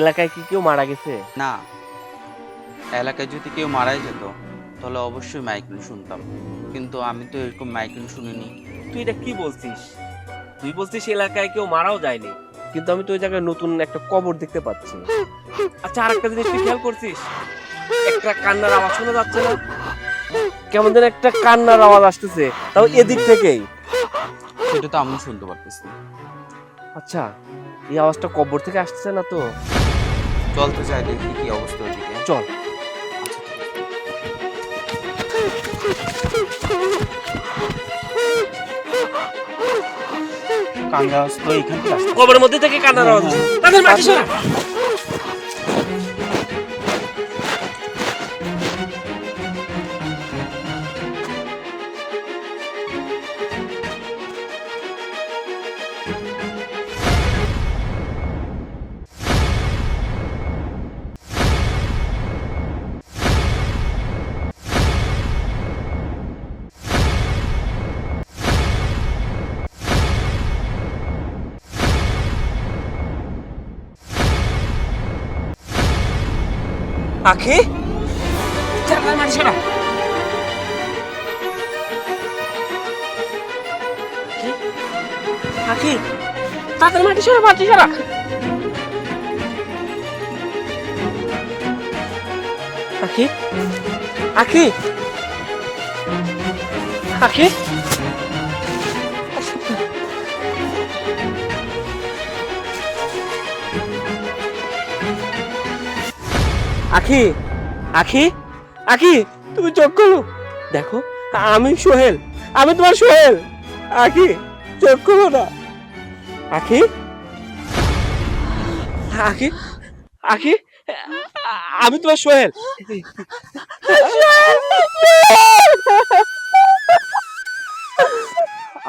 এলাকায় কি কেউ মারা গেছে? না। এলাকায় যদি কেউ মারাই যেত তাহলে অবশ্যই মাইকিং শুনতাম। কিন্তু আমি তো এরকম মাইকিং শুনিনি। তুই এটা কি বলছিস? তুই বলছিস এলাকায় কেউ মারাও যায়নি? কিন্তু আমি তো ওই জায়গায় নতুন একটা কবর দেখতে পাচ্ছি। আচ্ছা আর একটা জিনিস তুই খেয়াল করছিস? একটা কান্নার আওয়াজ শোনা যাচ্ছে না? কেমন যেন একটা কান্নার আওয়াজ আসতেছে তাও এদিক থেকেই। সেটা তো আমি শুনতে পারতেছি। আচ্ছা এই আওয়াজটা কবর থেকে আসতেছে না তো? চলতে চাই দেখি কি অবস্থা ওদিকে। চল। কান্দা তো এখান থেকে কবরের মধ্যে থেকে কান্দা আওয়াজ। তাদের মাটি সরা। আখি তাদের মাটি সরা আখি তাদের মাটি সরা মাটি সরা আখি আখি আখি আখি আখি আখি তুমি চোখ খোলো দেখো আমি সোহেল আমি তোমার সোহেল। আখি চোখ খোলো না। আখি আখি আখি আমি তোমার সোহেল।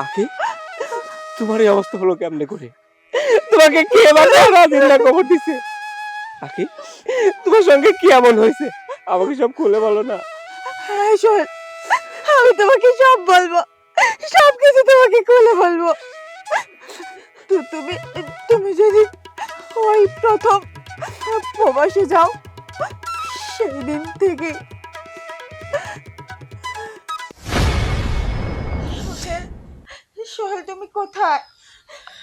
আখি তোমার এই অবস্থা হলো কেমনে করে? তোমাকে কে বাঁচায়? না দিল্লা খবর দিছে। আখি তোমার সঙ্গে কি এমন হয়েছে? আমাকে সব খুলে বলো না। হ্যাঁ সোহেল আমি তোমাকে সব বলব। সব কিছু তোমাকে খুলে বলব। তো তুমি তুমি যদি ওই প্রথম প্রবাসে যাও সেই দিন থেকে সোহেল তুমি কোথায়?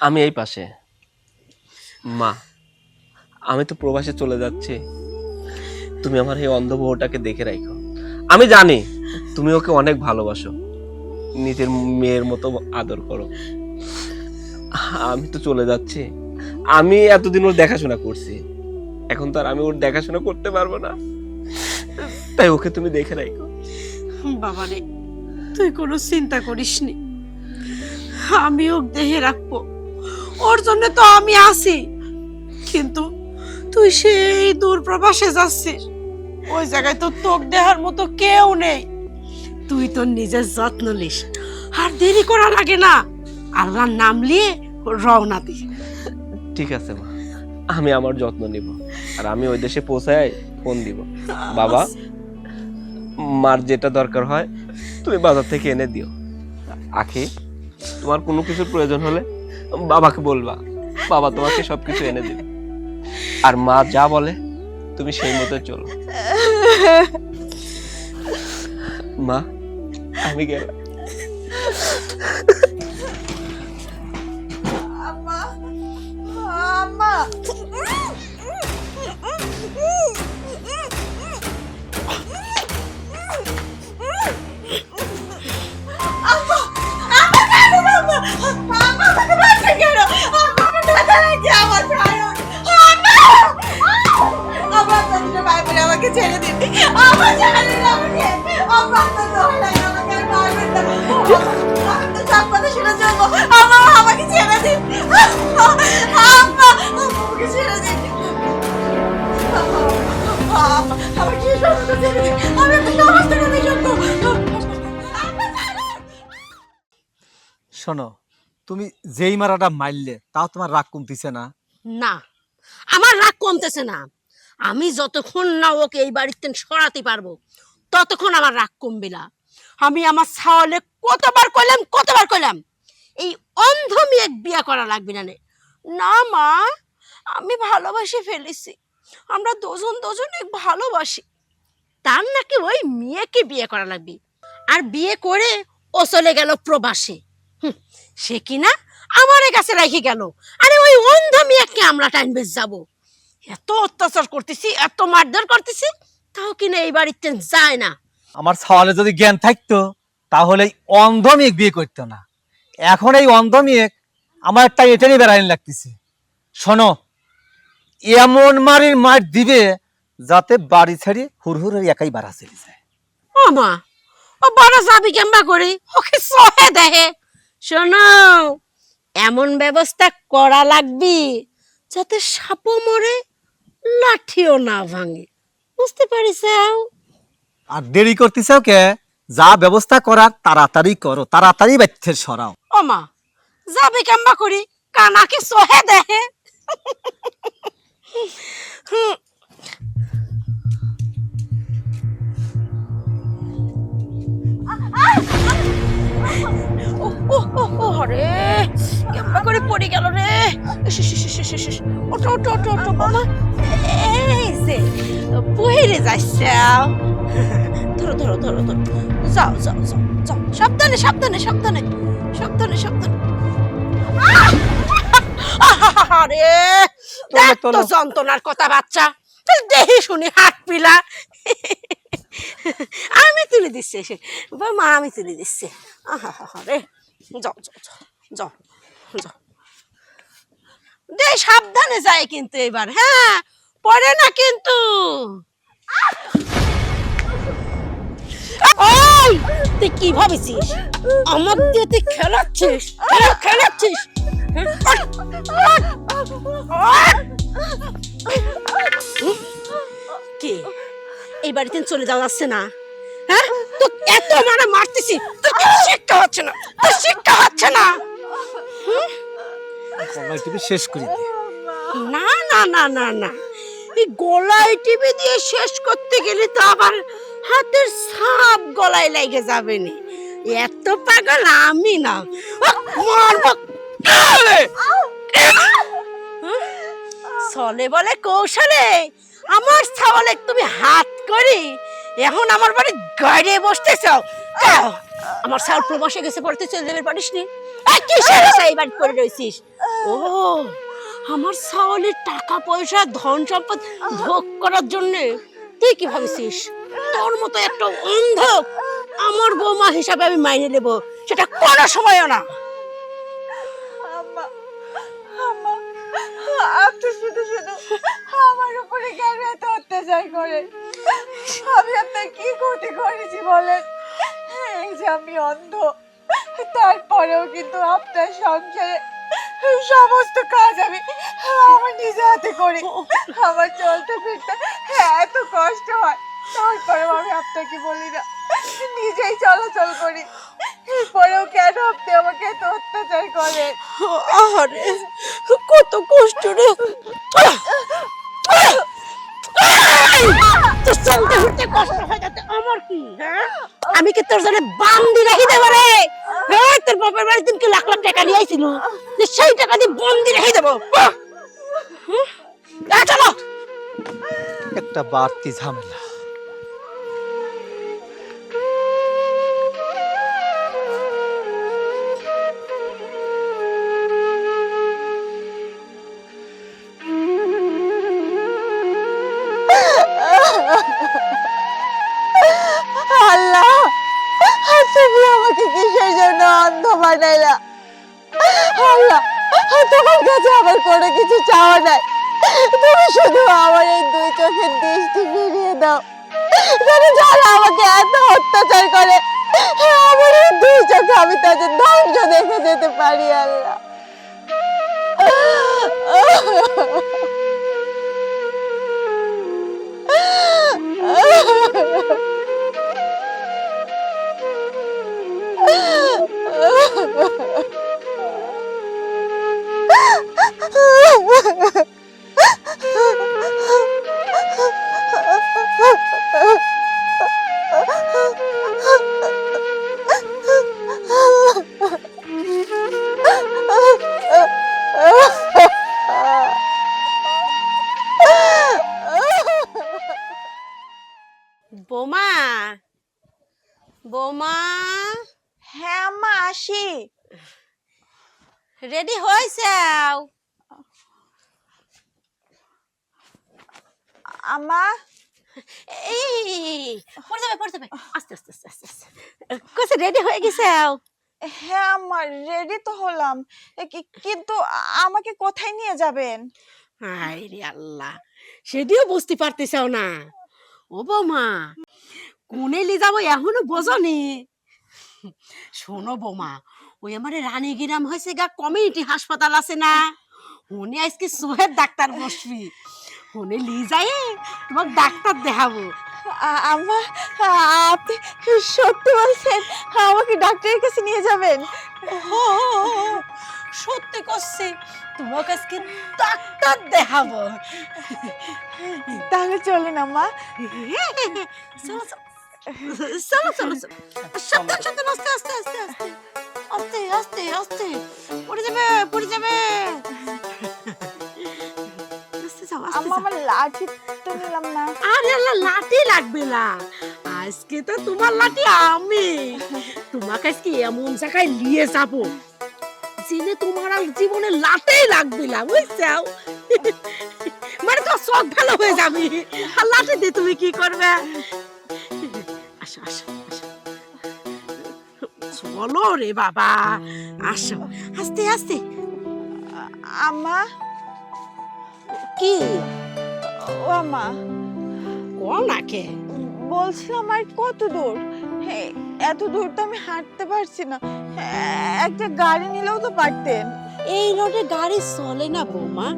আমি এই পাশে। মা। আমি তো প্রবাসে চলে যাচ্ছি। তুমি আমার এই অন্ধ বউটাকে দেখে রাখো। আমি জানি তুমি ওকে অনেক ভালোবাসো। নিজের মেয়ের মতো আদর করো। আমি তো চলে যাচ্ছি। আমি এতদিন ওর দেখাশোনা করছি। এখন তো আর আমি ওর দেখাশোনা করতে পারব না। তাই ওকে তুমি দেখে রাখো। বাবারে, তুই কোনো চিন্তা করিস নি। আমি ওকে দেহে রাখব। ওর জন্য তো আমি আছি। কিন্তু তুই সেই দূর প্রবাসে যাচ্ছিস। ওই জায়গায় তো তোক দেহার মতো কেউ নেই। তুই তোর নিজের যত্ন নিস। আর দেরি করা লাগে না। আল্লাহর নাম নিয়ে রওনা দি ঠিক আছে, মা। আমি আমার যত্ন নিব। আর আমি ওই দেশে পৌঁছায় ফোন দিব। বাবা, মার যেটা দরকার হয়, তুমি বাজার থেকে এনে দিও। আখি, তোমার কোনো কিছুর প্রয়োজন হলে বাবাকে বলবা। বাবা তোমাকে সবকিছু এনে দিবে। আর মা যা বলে তুমি সেই মতো চলো। মা আমি আম্মা। শোনো, তুমি যেই মারাটা মারলে, তাও তোমার রাগ কমতিছে না? না, আমার রাগ কমতেছে না। আমি যতক্ষণ না ওকে এই বাড়িতে সরাতে পারব, ততক্ষণ আমার রাগ কমবে না। আমি আমার ছাওয়ালে কতবার কইলাম কতবার কইলাম, এই অন্ধ মেয়ে বিয়া করা লাগবে না নে। মা, আমি ভালোবাসে ফেলেছি। আমরা দুজন দুজনে ভালোবাসি। তার নাকি ওই মেয়েকে বিয়ে করা লাগবে। আর বিয়ে করে ও চলে গেল প্রবাসে। সে কিনা আমার কাছে রেখে গেল। আরে ওই অন্ধ মেয়েকে আমরা টাইম বেশ যাব। এত অত্যাচার করতেছি এত মারধর করতেছি তাও কিনা এই বাড়িতে যায় না। আমার সওয়ালে যদি জ্ঞান থাকতো তাহলে অন্ধ মেয়ে বিয়ে করতো না। এখন এই অন্ধ মেয়ে আমার একটা এটারই বেড়াইন লাগতেছে। শোনো এমন মারির মার দিবে যাতে বাড়ি ছেড়ে হুর হুর হয়ে একাই বাড়া চলে যায়। ও মা ও বড় যাবি কেমবা করে? ওকে সহে দেহে। শোনো এমন ব্যবস্থা করা লাগবি যাতে সাপও মরে লাঠিও না ভাঙে। বুঝতে পারিস আর দেরি করতেছে কে? যা ব্যবস্থা করার তাড়াতাড়ি করো তাড়াতাড়ি বাচ্চা সরাও। ও মা যাবি কেমবা করি কানাকে সহে দেহে। কেমবা করে পড়ে গেল রে। বাবা এই যে বহিরে যাচ্ছে ধরো ধরো ধরো ধরো। যাও যাও যাও যাও। সাবধানে সাবধানে সাবধানে। সাবধানে সাবধানে। আরে দেখ তো যন্ত্রণার কথা বাচ্চা। দেহি শুনি হাত পিলা। আমি তুলে দিচ্ছি এসে। মা আমি তুলে দিচ্ছি। আহা রে যাও যাও যাও যাও সাবধানে যায় কিন্তু এবার হ্যাঁ পরে না কিন্তু। ওই, তুই কি ভাবিছিস? আমার দিয়ে তুই খেলাচ্ছিস খেলাচ্ছিস? কি? এই বাড়িতে চলে যাওয়া যাচ্ছে না হ্যাঁ? তো এত মানে মারতেছি। তোর কি শিক্ষা হচ্ছে না। তোর শিক্ষা হচ্ছে না। গলায় টিপে শেষ করে না না না না না। এই গলায় টিপে দিয়ে শেষ করতে গেলে তো আবার হাতের সাপ গলায় লেগে যাবে না। এত পাগল আমি না। মারবো। চলে বলে কৌশলে। আমার ছাওয়ালে তুমি হাত করি। এখন আমার বাড়ি গাড়ি বসতেছ? যাও, আমার ছাওয়াল প্রবাসে গেছে পড়তে চলে যাবে পারিস নি? আশা বাড়ি করে রয়েছিস? ও আমার ছাওয়ালের টাকা পয়সা ধন সম্পদ ভোগ করার জন্য। তুই কি ভাবছিস? তোর মতো একটা অন্ধ আমার বৌমা হিসাবে আমি মাইনে নেব। সেটা কোনো সময়ও না। আপনি শুধু শুধু আমার উপরে কেন এত অত্যাচার করে আমি আপনার কি ক্ষতি করেছি বলেন? এই যে আমি অন্ধ, তারপরেও কিন্তু আপনার সংসারে সমস্ত কাজ আমি আমার নিজে হাতে করি। আমার চলতে ফিরতে এত কষ্ট হয়, তারপরেও আমি আপনাকে বলি না। নিজেই চলাচল করি। এরপরেও কেন আপনি আমাকে এত অত্যাচার করেন? আরে কত কষ্ট রে। তোর চলতে ফিরতে কষ্ট হয়ে যাচ্ছে আমার কি হ্যাঁ? আমি কি তোর জন্য বান্দি রেখে দেবো রে? হ্যাঁ তোর বাপের বাড়ির দিনকে লাখ লাখ টাকা নিয়ে আইছিল। যে সেই টাকা দিয়ে বন্দি রেখে দেবো? আ, চলো। একটা বাড়তি ঝামেলা। সেটিও বুঝতে পারতেছাও না। ও বৌমা কোনে লি যাব এখনও বোঝনি? শোনো বৌমা ওই আমার রানীগিরাম হয়েছে গা কমিউনিটি হাসপাতাল আছে না? উনি আজকে সোহেব ডাক্তার বসবি। উনি লি যাই তোমার ডাক্তার দেখাবো। আম্মা আপনি সত্যি বলছেন আমাকে ডাক্তারের কাছে নিয়ে যাবেন। ও, সত্যি করছি তোমাকে আজকে ডাক্তার দেখাবো? তাহলে চলেন আম্মা। চলো চলো। চলো চলো চলো। সাবধান সাবধান আস্তে আস্তে আস্তে আস্তে। আস্তে আস্তে আস্তে। পড়ে যাবে পড়ে যাবে। আমার লাঠি তো নিলাম না। আরে আল্লাহ লাঠি লাগবে না। আজকে তো তোমার লাঠি আমি। তোমাকে আজকে এমন জায়গায় নিয়ে যাব জেনে তোমার আর জীবনে লাটেই লাগবে না বুঝছাও? মানে তো সব ভালো হয়ে যাবে। আর লাঠি দিয়ে তুমি কি করবে? আসো আসো চলো রে বাবা আসো। আস্তে আস্তে। আম্মা? কি? ও আম্মা। কোন নাকে? বলছিলাম আর কত দূর? এত দূর তো আমি হাঁটতে পারছি না। একটা গাড়ি নিলেও তো পারতেন। এই রোডে গাড়ি চলে না বৌমা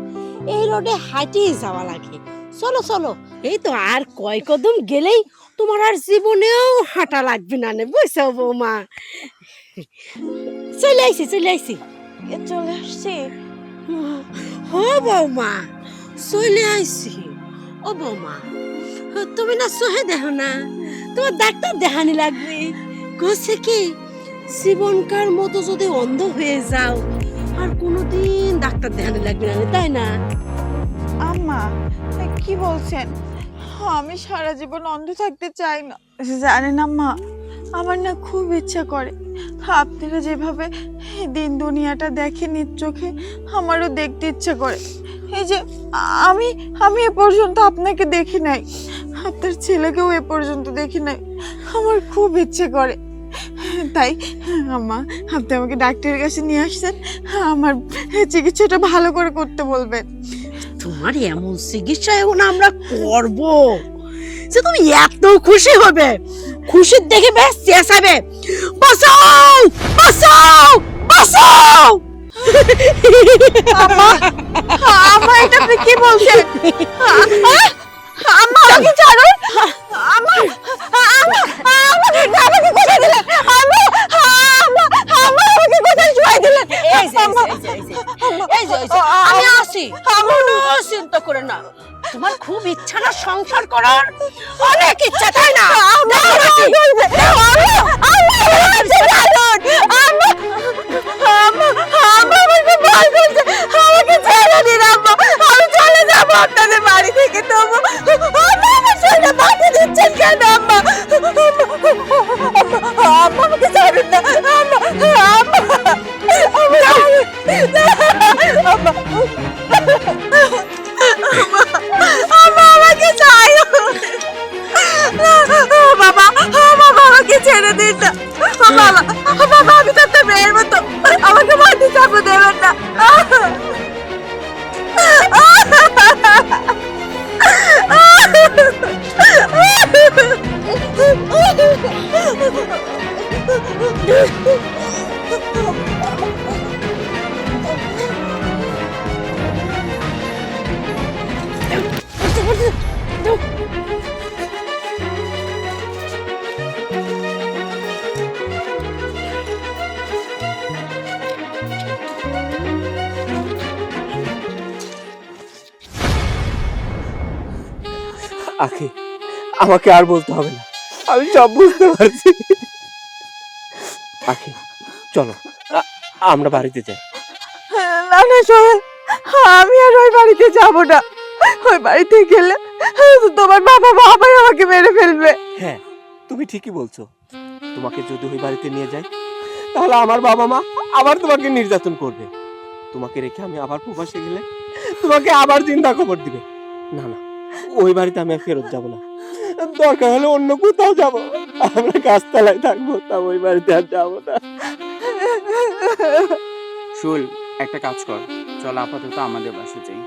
এই রোডে হাঁটিয়ে যাওয়া লাগে। চলো চলো। এই তো আর কয় কদম গেলেই তোমার আর জীবনেও হাঁটা লাগবে না নে বুঝছ বৌমা? চলে আইছি চলে আইছি এ চলে আসছি। ও বৌমা চলে আইছি ও বৌমা তুমি না সহে দেখো না। তোমার ডাক্তার দেখানি লাগবে। কছে কি, জীবনকার মতো যদি অন্ধ হয়ে যাও, আর কোনোদিন ডাক্তার দেখানি লাগবে না, তাই না? আম্মা কি বলছেন? আমি সারা জীবন অন্ধ থাকতে চাই না। জানেন আম্মা, আমার না খুব ইচ্ছা করে। আপনারা যেভাবে দিন দুনিয়াটা দেখে নিজ চোখে, আমারও দেখতে ইচ্ছে করে। এই যে আমি আমি এ পর্যন্ত আপনাকে দেখি নাই। আপনার ছেলেকেও এ পর্যন্ত দেখি নাই। আমার খুব ইচ্ছে করে। তাই আম্মা আপনি আমাকে ডাক্তারের কাছে নিয়ে আসছেন। আমার চিকিৎসাটা ভালো করে করতে বলবেন। তোমার এমন চিকিৎসা এখন আমরা করব? যে তুমি এত খুশি হবে। খুশির দেখে বেশ চেঁচাবে বাঁচাও! বাঁচাও! বাঁচাও! আম্মা আম্মা এটা আপনি কি বলছেন? আম্মা আমাকে ছাড়ুন আম্মা আম্মা আমাকে আমাকে কোথায় দিলেন? আম্মা আম্মা আম্মা আমাকে কোথায় শুয়াই দিলেন? এই যে, এই যে, এই যে, এই যে, এই যে, এই যে, আমি আসি। কোনো চিন্তা করে না। তোমার খুব ইচ্ছা না সংসার করার। অনেক ইচ্ছা তাই না? আপনাদের বাড়ি থেকে তবু আম্মা আমার ছেলে বাড়ি দিচ্ছেন কেন আম্মা আম্মা আমাকে ছাড়ুন না আম্মা আম্মা আম্মা আম্মা আমাকে ছাড়ো বাবা আমার বাবাকে ছেড়ে দিন না বাবা আমাকে আর বলতে হবে না। আমি সব বুঝতে পারছি। আখি চলো। আমরা বাড়িতে যাই। না না সোহেল আমি আর ওই বাড়িতে যাব না। ওই বাড়িতে গেলে তোমার বাবা আবার আমাকে মেরে ফেলবে। হ্যাঁ তুমি ঠিকই বলছো। তোমাকে যদি ওই বাড়িতে নিয়ে যাই তাহলে আমার বাবা মা আবার তোমাকে নির্যাতন করবে। তোমাকে রেখে আমি আবার প্রবাসে গেলে তোমাকে আবার চিন্তা খবর দিবে। না না ওই বাড়িতে আমি আর ফেরত যাব না। দরকার হলে অন্য কোথাও যাব। আমরা গাছতলায় থাকব তা ওই বাড়িতে আর যাব না। শুল একটা কাজ কর। চল আপাতত আমাদের বাসে যাই।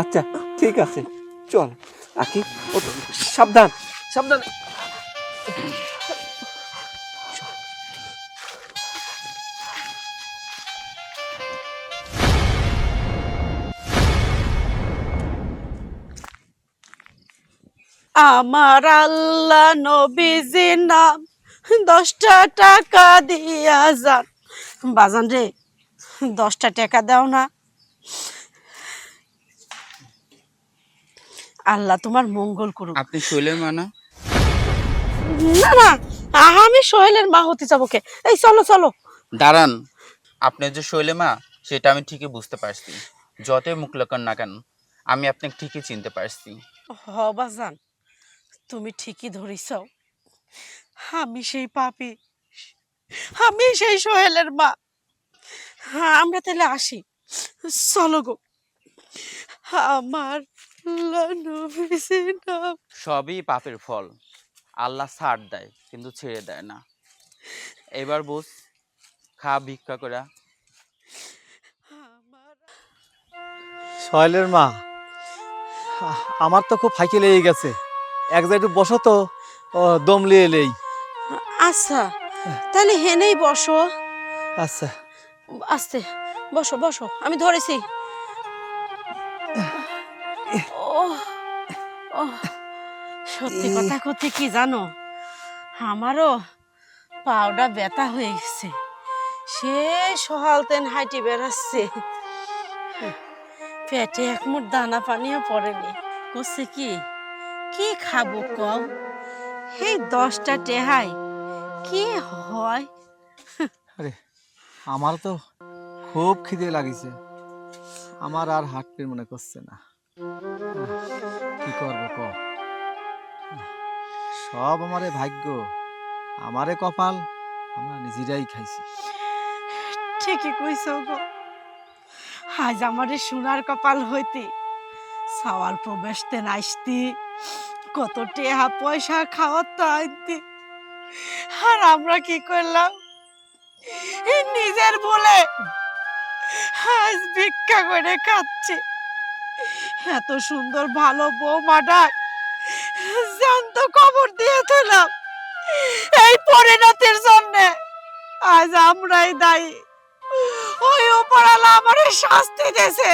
আচ্ছা ঠিক আছে। চল আকি। সাবধান সাবধান। আমার আল্লাহ নবীজির নাম দশটা টাকা দিয়া যান। বাজান রে দশটা টাকা দাও না। আল্লাহ তোমার মঙ্গল করুক। আপনি শৈলের মানা না? না আমি সোহেলের মা হতে যাব কে? এই চলো চলো। দাঁড়ান আপনি যে শৈলে মা সেটা আমি ঠিকই বুঝতে পারছি। যতই মুখ লোকান না কেন আমি আপনাকে ঠিকই চিনতে পারছি। হ বাজান। তুমি ঠিকই ধরিস আমি সেই পাপি। আমি সেই সোহেলের মা। হ্যাঁ আমরা তাহলে আসি। চলো গো। আমার সবই পাপের ফল। আল্লাহ ছাড় দেয় কিন্তু ছেড়ে দেয় না। এবার বস খা ভিক্ষা করে। আমার সহেলের মা আমার তো খুব ফাইকে লেগে গেছে। এক জায়গায় একটু বসো তো। ও, দম লিয়ে এলেই আচ্ছা তাহলে হেনেই বসো। আচ্ছা। আস্তে বসো বসো আমি ধরেছি। ও ও সত্যি কথা করতে কি জানো? আমারও পাউডা ব্যথা হয়ে গেছে। সে সহালতেন হাইটি বেড়াচ্ছে। পেটে এক মুঠ দানা পানিও পড়েনি। করছে কি? কি খাব কও? এই দশটা টেহাই কি হয়? আরে আমার তো খুব খিদে লাগিছে। আমার আর হাঁটতে মনে করছে না। কি করব ক সব আমারে ভাগ্য। আমারে কপাল আমরা নিজেরাই খাইছি। ঠিকই কইছ গো। আজ আমারে সোনার কপাল হইতে সাওয়াল প্রবেশতে নাইস্তি কত টেহা পয়সা খাওয়ার তো আনতে আর আমরা কি করলাম? নিজের বলে আজ ভিক্ষা করে খাচ্ছে। এত সুন্দর ভালো বৌমা ডাক জানতো খবর দিয়ে দিলাম এই পরিণতির জন্যে। আজ আমরাই দায়ী। ওই উপরালা আমার শাস্তি দিয়েছে।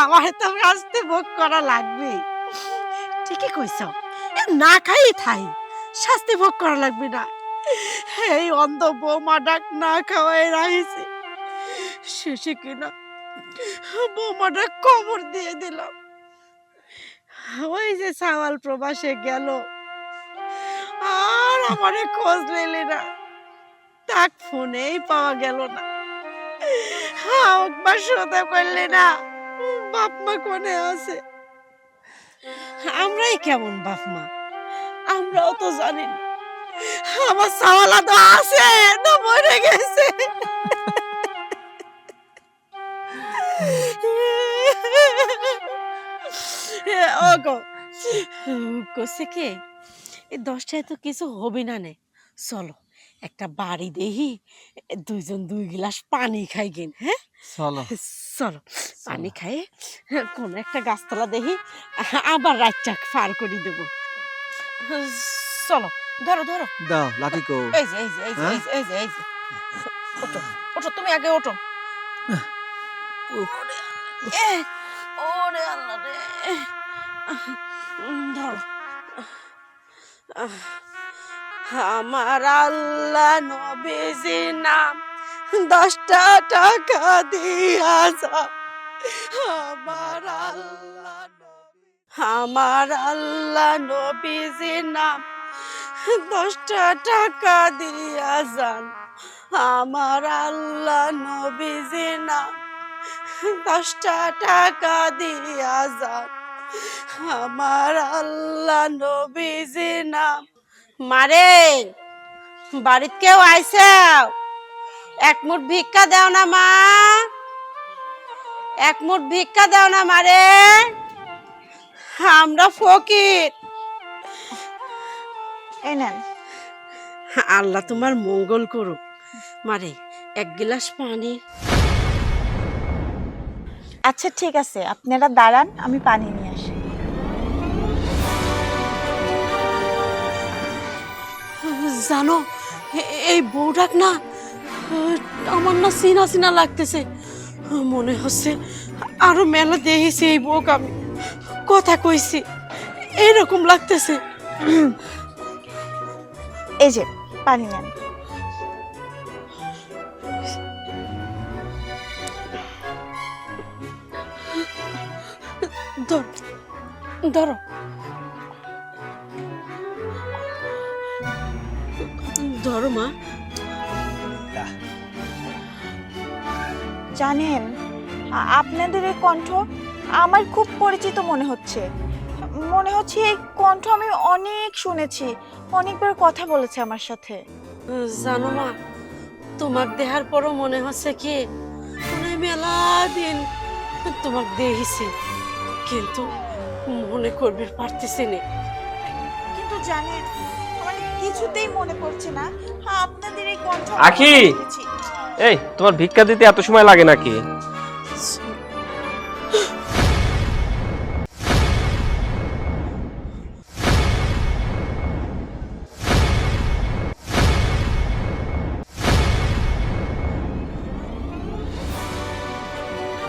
আমার তো শাস্তি ভোগ করা লাগবে ঠিকই কইছ। না খাই থাই, শাস্তি ভোগ করা লাগবে না। এই অন্ধ বৌমা ডাক না খাওয়াই রাখিছে শেষে কিনা বৌমাটা কবর দিয়ে দিলাম। ওই যে সাওয়াল প্রবাসে গেল। আর আমারে খোঁজ নিলি না। তাক ফোনেই পাওয়া গেল না। একবার শোধা করলি না। বাপ মা কোনে আছে? আমরাই কেমন বাপ মা? আমরাও তো জানি আমার সাওয়ালা তো আছে, না মরে গেছে। কি? এই দশটায় তো কিছু হবে না নে। চলো, একটা বাড়ি দেহি দুইজন দুই গ্লাস পানি খাই গেন হ্যাঁ? চলো। চলো পানি খাই কোন একটা গাছতলা দেখি আবার রাতটা পার করে দেবো। চলো ধরো ধরো। দাও লাঠি কো। এই যে এই যে এই যে এই যে এই যে ওঠো ওঠো তুমি আগে ওঠো। ওরে আল্লাহ রে। ধরো। আমার আল্লাহ নবীজি নাম দশটা টাকা দিয়া যা। আমার আল্লাহ আমার আল্লাহ নবীজি নাম। দশটা টাকা দিয়া যান। আমার আল্লাহ নবীজি নাম। দশটা টাকা দিয়া যান। আমার আল্লাহ নবীজি নাম। মারে, বাড়িত কেউ আইছে? এক মুঠ ভিক্ষা দাও না মা। এক মুঠ ভিক্ষা দাও না মারে আমরা ফকির। এই নেন। আল্লাহ তোমার মঙ্গল করুক। মারে এক গিলাস পানি। আচ্ছা ঠিক আছে। আপনারা দাঁড়ান আমি পানি নিয়ে আসি। জানো এই বউটাক না আমার না সিনা সিনা লাগতেছে। মনে হচ্ছে আরও মেলা দেখেছি এই বউক আমি। কথা কইছি এইরকম লাগতেছে। এই যে পানি নেন। ধরো। ধরো মা। জানেন আপনাদের এই কণ্ঠ আমার খুব পরিচিত মনে হচ্ছে। মনে হচ্ছে এই কণ্ঠ আমি অনেক শুনেছি অনেকবার কথা বলেছে আমার সাথে। জানো মা তোমার দেহার পরও মনে হচ্ছে কি মনে মেলা দিন তোমার দেহিছি কিন্তু মনে করবে পারতেছি না। কিন্তু জানেন কিছুতেই মনে পড়ছে না। আপনাদের এই কণ্ঠ আখি! এই তোমার ভিক্ষা দিতে এত সময় লাগে নাকি?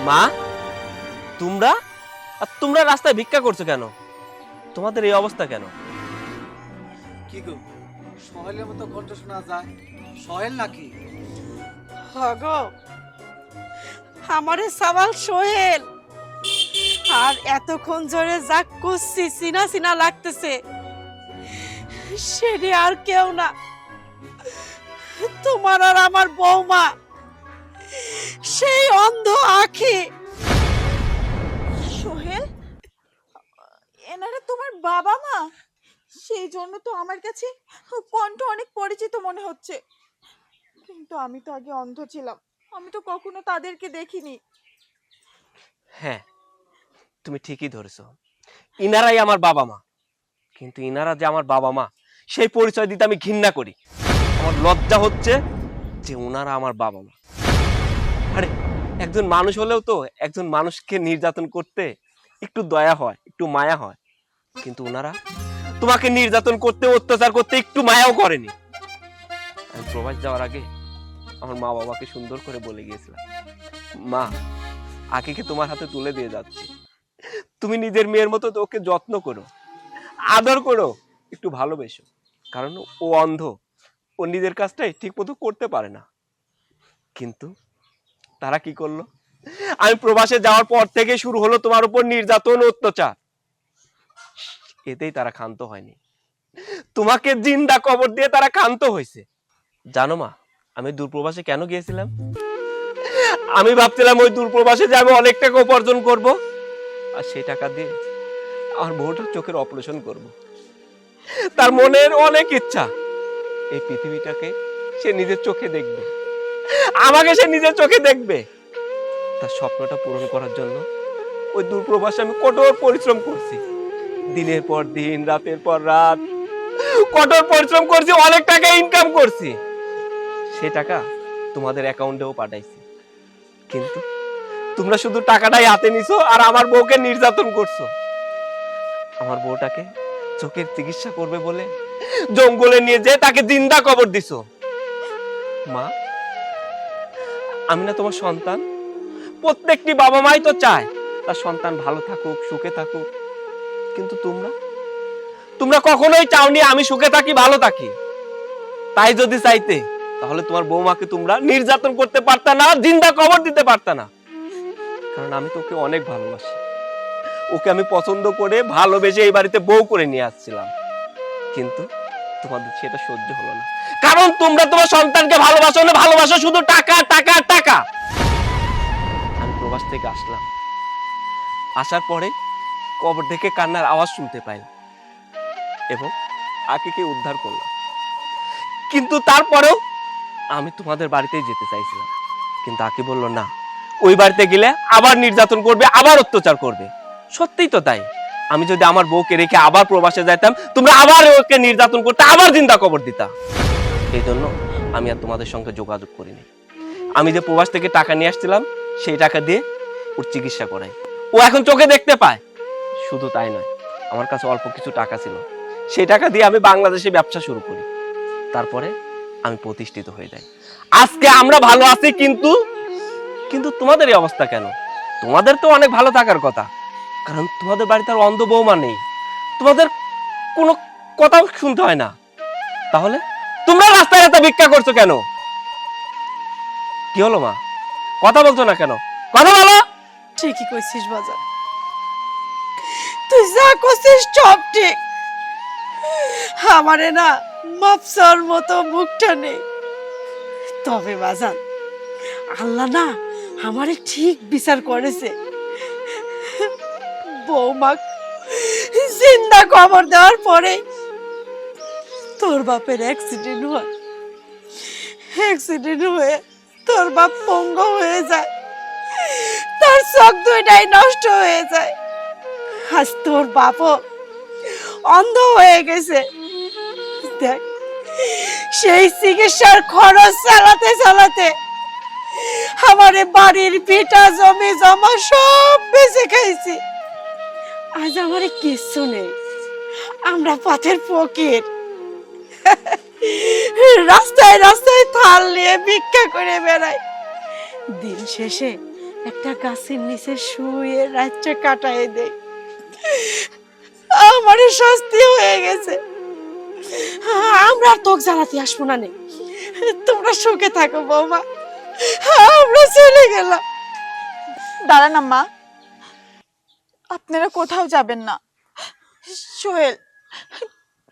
মা তোমরা? আর তোমরা রাস্তায় ভিক্ষা করছ কেন? তোমাদের এই অবস্থা কেন? কি গো? সহেলের মতো কণ্ঠ শোনা যায়। সহেল নাকি? আমারে সাবাল সোহেল। আর এতক্ষণ জোরে যা করছি, সিনা সিনা লাগতেছে। সেটি আর কেউ না। তোমার আর আমার বৌমা। সেই অন্ধ আখি। সোহেল, এনারা তোমার বাবা মা? সেই জন্য তো আমার কাছে কণ্ঠ অনেক পরিচিত মনে হচ্ছে। কিন্তু আমি তো আগে অন্ধ ছিলাম। আমি তো কখনো তাদেরকে দেখিনি। হ্যাঁ তুমি ঠিকই ধরেছো। ইনারাই আমার বাবা মা। কিন্তু ইনারা যে আমার বাবা মা, সেই পরিচয় দিতে আমি ঘৃণা করি। আমার লজ্জা হচ্ছে যে ওনারা আমার বাবা মা। আরে, একজন মানুষ হলেও তো একজন মানুষকে নির্যাতন করতে একটু দয়া হয়, একটু মায়া হয়। কিন্তু ওনারা তোমাকে নির্যাতন করতে, অত্যাচার করতে একটু মায়াও করেনি। আমি প্রবাস যাওয়ার আগে আমার মা বাবাকে সুন্দর করে বলে গিয়েছিলাম, মা, আকিকে তোমার হাতে তুলে দিয়ে যাচ্ছি। তুমি নিজের মেয়ের মতো ওকে যত্ন করো, আদর করো, একটু ভালোবেসো। কারণ ও অন্ধ, ও নিজের কাজটাই ঠিক মতো করতে পারে না। কিন্তু তারা কি করল? আমি প্রবাসে যাওয়ার পর থেকে শুরু হলো তোমার উপর নির্যাতন, অত্যাচার। এতেই তারা ক্ষান্ত হয়নি। তোমাকে জিন্দা কবর দিয়ে তারা ক্ষান্ত হয়েছে। জানো মা, আমি দূরপ্রবাসে কেন গিয়েছিলাম? আমি ভাবছিলাম ওই দূরপ্রবাসে যে আমি অনেক টাকা উপার্জন করব, আর সেই টাকা দিয়ে আমার বউটার চোখের অপারেশন করব। তার মনের অনেক ইচ্ছা, এই পৃথিবীটাকে সে নিজের চোখে দেখবে। আমাকে সে নিজের চোখে দেখবে। তার স্বপ্নটা পূরণ করার জন্য ওই দূরপ্রবাসে আমি কঠোর পরিশ্রম করছি। দিনের পর দিন, রাতের পর রাত, কঠোর পরিশ্রম করছি, অনেক টাকা ইনকাম করছি। সে টাকা তোমাদের অ্যাকাউন্টেও পাঠাইছি। কিন্তু তোমরা শুধু টাকাটাই হাতে নিছো আর আমার বউকে নির্যাতন করছ। আমার বউটাকে চোখের চিকিৎসা করবে বলে জঙ্গলে নিয়ে যেয়ে তাকে জিন্দা কবর দিছো। মা, আমি না তোমার সন্তান? প্রত্যেকটি বাবা মাই তো চায়, তার সন্তান ভালো থাকুক, সুখে থাকুক। কিন্তু তোমরা? তোমরা কখনোই চাওনি আমি সুখে থাকি, ভালো থাকি। তাই যদি চাইতে, তাহলে তোমার বৌমাকে তোমরা নির্যাতন করতে পারতা না, জিন্দা কবর দিতে পারতা না। কারণ আমি তোকে অনেক ভালোবাসি। ওকে আমি পছন্দ করে, ভালোবেসে এই বাড়িতে বউ করে নিয়ে আসছিলাম। কিন্তু তোমাদের সেটা সহ্য হলো না। কারণ তোমরা তোমার সন্তানকে ভালোবাসো না, ভালোবাসো শুধু টাকা টাকা টাকা। আমি প্রবাস থেকে আসলাম। আসার পরে কবর থেকে কান্নার আওয়াজ শুনতে পাইলাম এবং আকিকে উদ্ধার করলাম। কিন্তু তারপরেও আমি তোমাদের বাড়িতেই যেতে চাইছিলাম। কিন্তু আকি বলল, না, ওই বাড়িতে গেলে আবার নির্যাতন করবে, আবার অত্যাচার করবে। সত্যিই তো তাই। আমি যদি আমার বউকে রেখে আবার প্রবাসে যাইতাম, তোমরা আবার ওকে নির্যাতন করতে, আবার জিন্দা কবর দিতা। এই জন্য আমি আর তোমাদের সঙ্গে যোগাযোগ করিনি। আমি যে প্রবাস থেকে টাকা নিয়ে আসছিলাম, সেই টাকা দিয়ে ওর চিকিৎসা করাই। ও এখন চোখে দেখতে পায়। শুধু তাই নয়, আমার কাছে অল্প কিছু টাকা ছিল। সেই টাকা দিয়ে আমি বাংলাদেশে ব্যবসা শুরু করি। তারপরে আমি প্রতিষ্ঠিত হয়ে যাই। আজকে আমরা ভালো আছি কিন্তু কিন্তু তোমাদের এই অবস্থা কেন? তোমাদের তো অনেক ভালো থাকার কথা। কারণ তোমাদের বাড়িতে আর অন্ধ বৌমা নেই। তোমাদের কোনো কথাও শুনতে হয় না। তাহলে তোমরা রাস্তায় রাস্তায় ভিক্ষা করছ কেন? কি হলো মা? কথা বলছো না কেন? কথা বলো! ঠিকই কইছিস বাজার। তুই যা করছিস সব ঠিক। আমারে না মাপসার মতো মুখটা নেই। তবে বাজান, আল্লাহ না আমারে ঠিক বিচার করেছে। বৌমা, জিন্দা খবর দেওয়ার পরে তোর বাপের অ্যাক্সিডেন্ট হয়। অ্যাক্সিডেন্ট হয়ে তোর বাপ পঙ্গ হয়ে যায়। তার চোখ দুইটাই নষ্ট হয়ে যায়। আজ তোর বাপও অন্ধ হয়ে গেছে। দেখ, সেই চিকিৎসার খরচ চালাতে চালাতে আমারে বাড়ির ভিটা, জমি, জমা সব বেঁচে খাইছি আজ আমার কিচ্ছু নেই। আমরা পথের ফকির। রাস্তায় রাস্তায় থাল নিয়ে ভিক্ষা করে বেড়াই। দিন শেষে একটা গাছের নিচে শুয়ে রাতটা কাটায় দেয় আমারও শাস্তি হয়ে গেছে। আমরা আর তোকে জ্বালাতে আসব না নে। তোমরা সুখে থাকো বৌমা। আমরা চলে গেলাম। দাঁড়ান আম্মা। আপনারা কোথাও যাবেন না। সোহেল,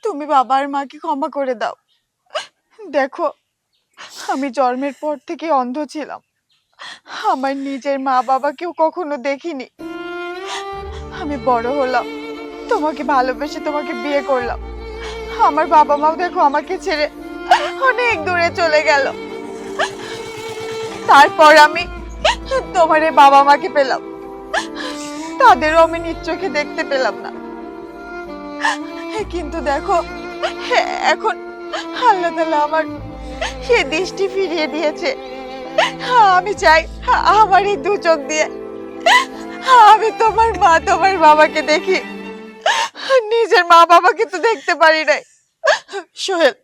তুমি বাবার মাকে ক্ষমা করে দাও। দেখো, আমি জন্মের পর থেকে অন্ধ ছিলাম। আমার নিজের মা বাবাকেও কখনো দেখিনি। আমি বড় হলাম। তোমাকে ভালোবেসে তোমাকে বিয়ে করলাম। আমার বাবা মাও দেখো আমাকে ছেড়ে অনেক দূরে চলে গেল। তারপর আমি তোমার বাবা মাকে পেলাম। তাদেরও আমি নিজ চোখে দেখতে পেলাম না। কিন্তু দেখো এখন আল্লাহ তাআলা আমার সে দৃষ্টি ফিরিয়ে দিয়েছে। আমি চাই আমার এই দু চোখ দিয়ে আমি তোমার মা, তোমার বাবাকে দেখি। নিজের মা বাবাকে তো দেখতে পারি নাই। সোহেল,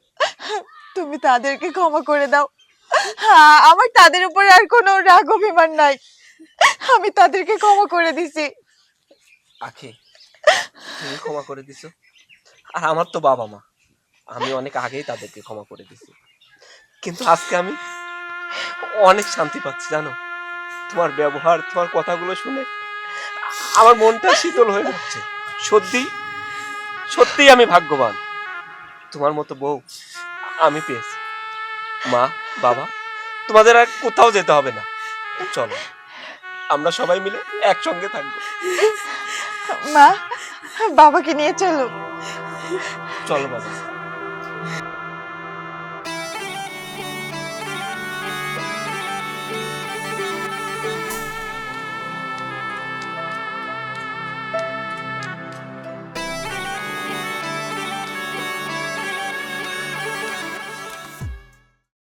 তুমি তাদেরকে ক্ষমা করে দাও। হ্যাঁ আমার তাদের উপরে আর কোনো রাগ অভিমান নাই। আমি তাদেরকে ক্ষমা করে দিছি। আখি, তুমি ক্ষমা করে দিছো। আর আমার তো বাবা মা। আমি অনেক আগেই তাদেরকে ক্ষমা করে দিছি। কিন্তু আজকে আমি অনেক শান্তি পাচ্ছি, জানো? তোমার ব্যবহার, তোমার কথাগুলো শুনে আমার মনটা শীতল হয়ে যাচ্ছে। সত্যি সত্যিই আমি ভাগ্যবান। তোমার মতো বউ আমি পেয়েছি। মা বাবা তোমাদের আর কোথাও যেতে হবে না। চলো আমরা সবাই মিলে একসঙ্গে থাকব। মা বাবাকে নিয়ে চলো। চলো বাবা।